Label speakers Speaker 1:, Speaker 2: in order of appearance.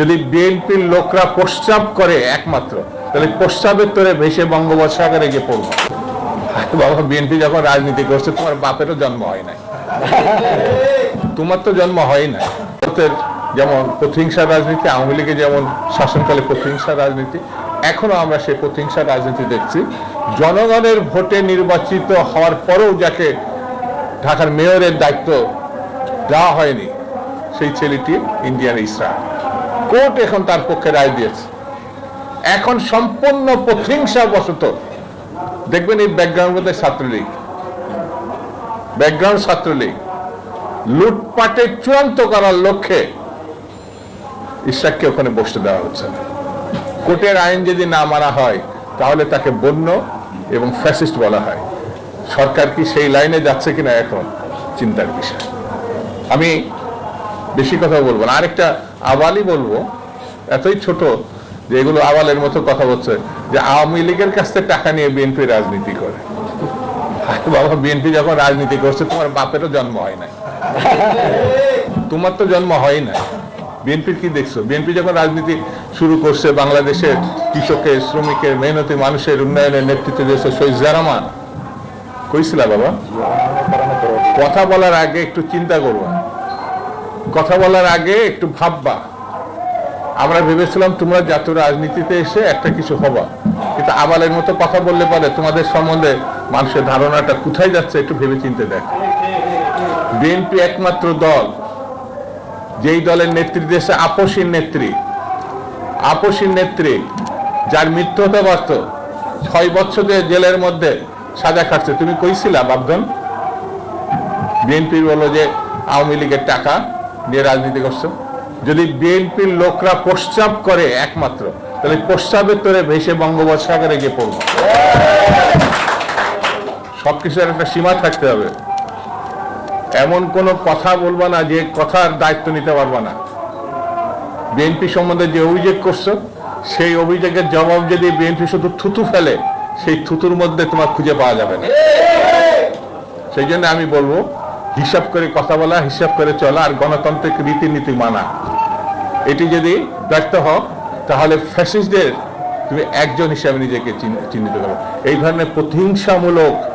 Speaker 1: যদি বিএনপির লোকরা প্রস্রাব করে একমাত্র, তাহলে প্রস্রাবের তোরে ভেসে বঙ্গোপসাগরে গিয়ে পড়ব। বাবা, বিএনপি যখন রাজনীতি করছে, তোমার বাপেরও জন্ম হয় নাই। তোমার তো জন্ম হয় না ভারতের যেমন প্রতিহিংসা রাজনীতি, আওয়ামী লীগের যেমন শাসনকালে প্রতিহিংসা রাজনীতি, এখনও আমরা সেই প্রতিহিংসা রাজনীতি দেখছি। জনগণের ভোটে নির্বাচিত হওয়ার পরেও যাকে ঢাকার মেয়রের দায়িত্ব দেওয়া হয়নি, সেই ছেলেটি ইন্ডিয়ান ইসরা কোর্ট এখন তার পক্ষে রায় দিয়েছে। এখন সম্পূর্ণ প্রতিহিংসা বশত দেখবেন এই ব্যাকগ্রাউন্ড মধ্যে ছাত্রলীগ। ব্যাকগ্রাউন্ড ছাত্রলীগ। লুটপাটে চূড়ান্ত করার লক্ষ্যে ইশরাককে ওখানে বসতে দেওয়া হচ্ছে। কোর্টের আইন যদি না মানা হয়, তাহলে তাকে বন্য এবং ফ্যাসিস্ট বলা হয়। সরকার কি সেই লাইনে যাচ্ছে কিনা এখন, চিন্তার বিষয়। আমি কথা বলব না। আরেকটা আবালই বলব, এতই ছোট যে এগুলো আবালের মতো কথা বলছে, যে আওয়ামী লীগের কাছ থেকে টাকা নিয়ে বিএনপি রাজনীতি করে। বাবা বিএনপি যখন রাজনীতি করছে, তোমার বাপেরও জন্ম হয় না তোমার তো জন্ম হয় না বিএনপির কি দেখছ? বিএনপি যখন রাজনীতি শুরু করছে, বাংলাদেশের কৃষকের, শ্রমিকের, মেহনতি মানুষের উন্নয়নের নেতৃত্ব দিয়েছে শহীদ জারামান কইছিলা বাবা? কথা বলার আগে একটু চিন্তা করবা কথা বলার আগে একটু ভাববা। আমরা ভেবেছিলাম তোমরা জাতীয় রাজনীতিতে এসে একটা কিছু হবা। কিন্তু আবালের মতো কথা বললে পারে তোমাদের সম্বন্ধে মানুষের ধারণাটা কোথায় যাচ্ছে একটু ভেবে চিনতে দেখ। বিএনপি একমাত্র দল। যেই দলের নেতৃত্বে এসে আপসীর নেত্রী। আপসীর নেত্রী, যার মৃত্যু হতে পারত, ছয় বছর যে জেলের মধ্যে সাজা খাটছে। তুমি কইছিলা বাবধন বিএনপি বলল যে আওয়ামী লীগের টাকা নিয়ে রাজনীতি করছ। যদি বিএনপির লোকরা প্রস্রাব করে একমাত্র, তাহলে প্রস্রাবের তোরে ভেসে বঙ্গোপসাগরে গিয়ে পড়ব। সবকিছুর একটা সীমা থাকতে হবে। এমন কোন কথা বলবা না যে কথার দায়িত্ব নিতে পারবা না। বিএনপি সম্বন্ধে যে অভিযোগ করছ, সেই অভিযোগের জবাব যদি বিএনপি শুধু থুতু ফেলে, সেই থুতুর মধ্যে তোমার খুঁজে পাওয়া যাবে না। সেই জন্য আমি বলব হিসাব করে কথা বলা, হিসাব করে চলা আর গণতান্ত্রিক রীতিনীতি মানা। এটি যদি ব্যর্থ হোক তাহলে ফ্যাসিস্টদের তুমি একজন হিসাবে নিজেকে চিহ্ন- চিহ্নিত করো। এই ধরনের প্রতিহিংসামূলক